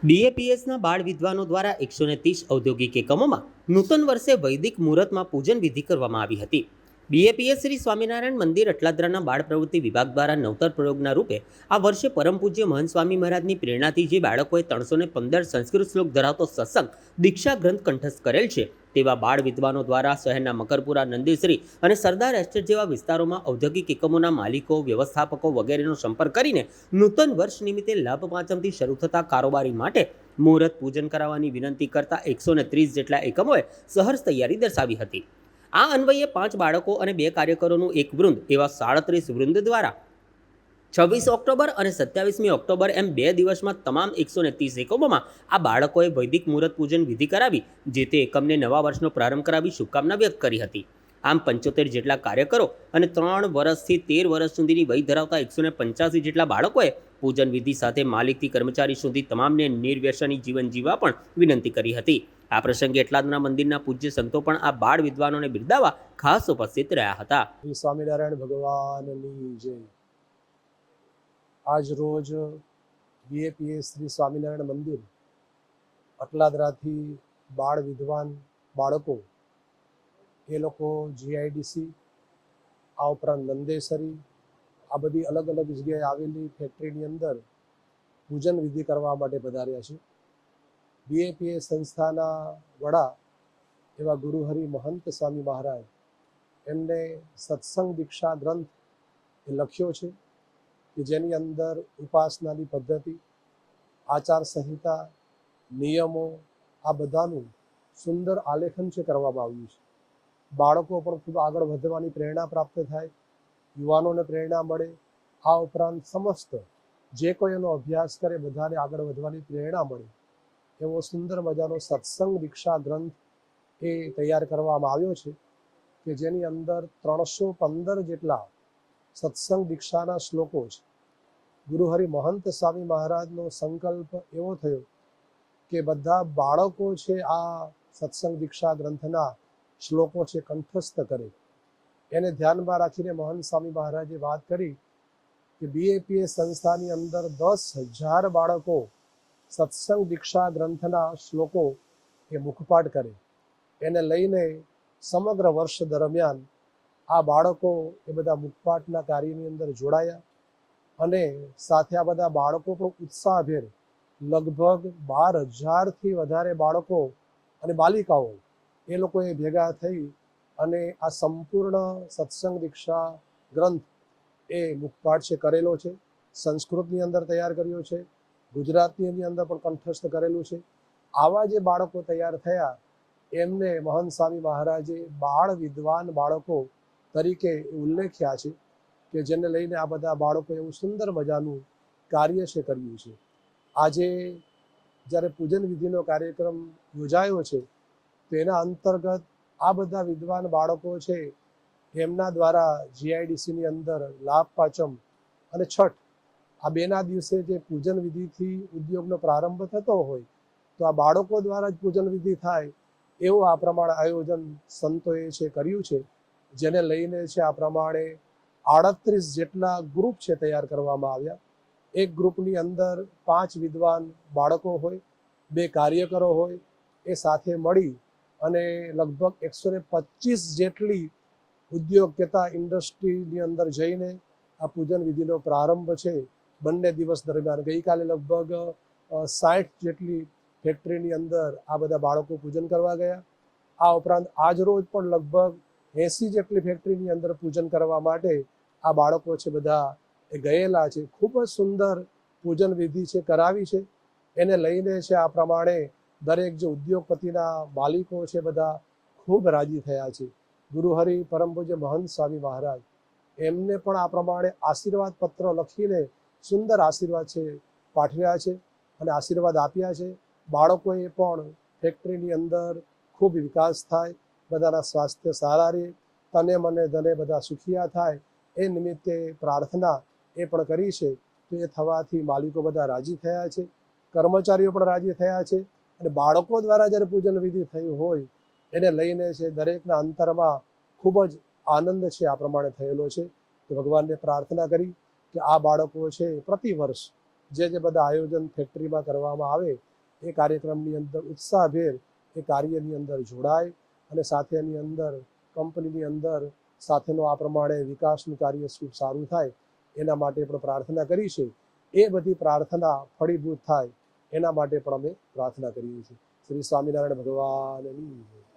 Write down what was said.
બીએપીએસના બાળ વિદ્વાનો દ્વારા એકસો ને ત્રીસ ઔદ્યોગિક એકમોમાં નૂતન વર્ષે વૈદિક મુહૂર્તમાં પૂજન વિધિ કરવામાં આવી હતી. બીએપીએસ શ્રી સ્વામિનારાયણ મંદિર અટલાદરાના બાળ પ્રવૃત્તિ વિભાગ દ્વારા નવતર પ્રયોગના રૂપે આ વર્ષે પરમ પૂજ્ય મહંત સ્વામી મહારાજની પ્રેરણાથી જે બાળકોએ ત્રણસો ને પંદર સંસ્કૃત શ્લોક ધરાવતો સત્સંગ દીક્ષા ગ્રંથ કંઠસ્થ કરેલ છે, તેવા બાળ વિદ્વાનો દ્વારા શહેરના મકરપુરા, નંદીશ્રી અને સરદાર એસ્ટેટ જેવા વિસ્તારોમાં ઔદ્યોગિક એકમોના માલિકો, વ્યવસ્થાપકો વગેરેનો સંપર્ક કરીને નૂતન વર્ષ નિમિત્તે લાભ પાંચમથી શરૂ થતા કારોબારી માટે મુહૂર્ત પૂજન કરાવવાની વિનંતી કરતા એકસો ત્રીસ જેટલા એકમોએ સહર્ષ તૈયારી દર્શાવી હતી. આ અન્વયે પાંચ બાળકો અને બે કાર્યકરોનું એક વૃંદ એવા સાડત્રીસ વૃંદ દ્વારા છવ્વીસ ઓક્ટોબર અને સત્યાવીસમી ઓક્ટોબર એમ બે દિવસમાં તમામ એકસો ને ત્રીસ એકમોમાં આ બાળકોએ વૈદિક મુહૂર્ત પૂજન વિધિ કરાવી, જે તે એકમને નવા વર્ષનો પ્રારંભ કરાવી શુભકામના વ્યક્ત કરી હતી. આમ પંચોતેર જેટલા કાર્યકરો અને ત્રણ વર્ષથી તેર વર્ષ સુધીની વય ધરાવતા એકસો ને પંચ્યાસી જેટલા બાળકોએ પૂજન વિધિ સાથે માલિકથી કર્મચારી સુધી તમામને નિર્વ્યસની જીવન જીવવા પણ વિનંતી કરી હતી. આ પ્રસંગે એટલાદના મંદિરના પૂજ્ય સંતો પણ આ બાળ વિદ્વાનોને બિરદાવા ખાસ ઉપસ્થિત રહ્યા હતા. સ્વામિનારાયણ ભગવાનની જય. આજ રોજ બીએપીએસ શ્રી સ્વામિનારાયણ મંદિર અટલાદરાથી બાળ વિદ્વાન બાળકો, એ લોકો જીઆઈડીસી, આ ઉપરાંત નંદેસરી, આ બધી અલગ અલગ જગ્યાએ આવેલી ફેક્ટરીની અંદર પૂજન વિધિ કરવા માટે પધાર્યા છે. બીએપીએસ સંસ્થાના વડા એવા ગુરુહરિ મહંત સ્વામી મહારાજ, એમને સત્સંગ દીક્ષા ગ્રંથ એ લખ્યો છે કે જેની અંદર ઉપાસનાની પદ્ધતિ, આચાર સંહિતા, નિયમો, આ બધાનું સુંદર આલેખન છે કરવામાં આવ્યું છે. બાળકો પણ ખૂબ આગળ વધવાની પ્રેરણા પ્રાપ્ત થાય, યુવાનોને પ્રેરણા મળે, આ ઉપરાંત સમસ્ત જે કોઈ એનો અભ્યાસ કરે બધાને આગળ વધવાની પ્રેરણા મળે. એવો સુંદર મજાનો સત્સંગ દીક્ષા ગ્રંથ એ તૈયાર કરવામાં આવ્યો છે કે જેની અંદર ત્રણસો પંદર જેટલા સત્સંગ દીક્ષાના શ્લોકો છે. ગુરુહરિ મહંત સ્વામી મહારાજનો સંકલ્પ એવો થયો કે બધા બાળકો છે આ સત્સંગ દીક્ષા ગ્રંથના શ્લોકો છે કંઠસ્થ કરે. એને ધ્યાનમાં રાખીને મહંત સ્વામી મહારાજે વાત કરી કે બીએપીએ સંસ્થાની અંદર દસ હજાર બાળકો સત્સંગ દીક્ષા ગ્રંથના શ્લોકો એ મુખપાઠ કરે. એને લઈને સમગ્ર વર્ષ દરમિયાન આ બાળકો એ બધા મુખપાઠના કાર્યની અંદર જોડાયા અને સાથે આ બધા બાળકો પણ ઉત્સાહભેર લગભગ બાર હજારથી વધારે બાળકો અને બાલિકાઓ એ લોકોએ ભેગા થઈ અને આ સંપૂર્ણ સત્સંગ દીક્ષા ગ્રંથ એ મુખપાઠ છે કરેલો છે, સંસ્કૃતની અંદર તૈયાર કર્યો છે. ગુજરાતીની અંદર પણ કંઠસ્થ કરેલું છે. આવા જે બાળકો તૈયાર થયા, એમને મહંત સ્વામી મહારાજે બાળ વિદ્વાન બાળકો તરીકે ઉલ્લેખ્યા છે કે જેને લઈને આ બધા બાળકો એવું સુંદર મજાનું કાર્ય છે કર્યું છે. આજે જ્યારે પૂજન વિધિનો કાર્યક્રમ યોજાયો છે, તો એના અંતર્ગત આ બધા વિદ્વાન બાળકો છે, એમના દ્વારા જીઆઈડીસીની અંદર લાભ પાચમ અને છઠ આ બેના દિવસે જે પૂજન વિધિથી ઉદ્યોગનો પ્રારંભ થતો હોય, તો આ બાળકો દ્વારા જ પૂજન વિધિ થાય એવું આ પ્રમાણે આયોજન સંતોએ છે, કર્યું છે, જેને લઈને છે આ પ્રમાણે આડત્રીસ જેટલા ગ્રુપ છે તૈયાર કરવામાં આવ્યા. એક ગ્રુપની અંદર પાંચ વિદ્વાન બાળકો હોય, બે કાર્યકરો હોય, એ સાથે મળી અને લગભગ એકસો ને પચીસ જેટલી ઉદ્યોગતા ઇન્ડસ્ટ્રીની અંદર જઈને આ પૂજન વિધિનો પ્રારંભ છે. બંને દિવસ દરમિયાન ગઈકાલે લગભગ સાઠ જેટલી ફેક્ટરીની અંદર આ બધા બાળકો પૂજન કરવા ગયા. આ ઉપરાંત આજ રોજ પણ લગભગ એંસી જેટલી ફેક્ટરીની અંદર પૂજન કરવા માટે આ બાળકો છે બધા એ ગયેલા છે. ખૂબ જ સુંદર પૂજન વિધિ છે, કરાવી છે. એને લઈને છે આ પ્રમાણે દરેક જે ઉદ્યોગપતિના માલિકો છે બધા ખૂબ રાજી થયા છે. ગુરુહરિ પરમ પૂજ્ય મહંત સ્વામી મહારાજ એમને પણ આ પ્રમાણે આશીર્વાદ પત્ર લખીને સુંદર આશીર્વાદ છે, પાઠવ્યા છે અને આશીર્વાદ આપ્યા છે. બાળકોએ પણ ફેક્ટરીની અંદર ખૂબ વિકાસ થાય, બધાના સ્વાસ્થ્ય સારા રહે, તને મને ધને બધા સુખિયા થાય, એ નિમિત્તે પ્રાર્થના એ પણ કરી છે. તો એ થવાથી માલિકો બધા રાજી થયા છે, કર્મચારીઓ પણ રાજી થયા છે અને બાળકો દ્વારા જ્યારે પૂજન વિધિ થયું હોય, એને લઈને છે દરેકના અંતરમાં ખૂબ જ આનંદ છે, આ પ્રમાણે થયેલો છે. તો ભગવાનને પ્રાર્થના કરી કે આ બાળકો છે પ્રતિ વર્ષ જે જે બધા આયોજન ફેક્ટરીમાં કરવામાં આવે, એ કાર્યક્રમની અંદર ઉત્સાહભેર એ કાર્યની અંદર જોડાય અને સાથેની અંદર કંપનીની અંદર સાથેનો આ પ્રમાણે વિકાસનું કાર્ય ખૂબ સારું થાય, એના માટે પણ પ્રાર્થના કરી છે એ બધી પ્રાર્થના ફળીભૂત થાય, એના માટે પણ અમે પ્રાર્થના કરીએ છીએ શ્રી સ્વામિનારાયણ ભગવાનની.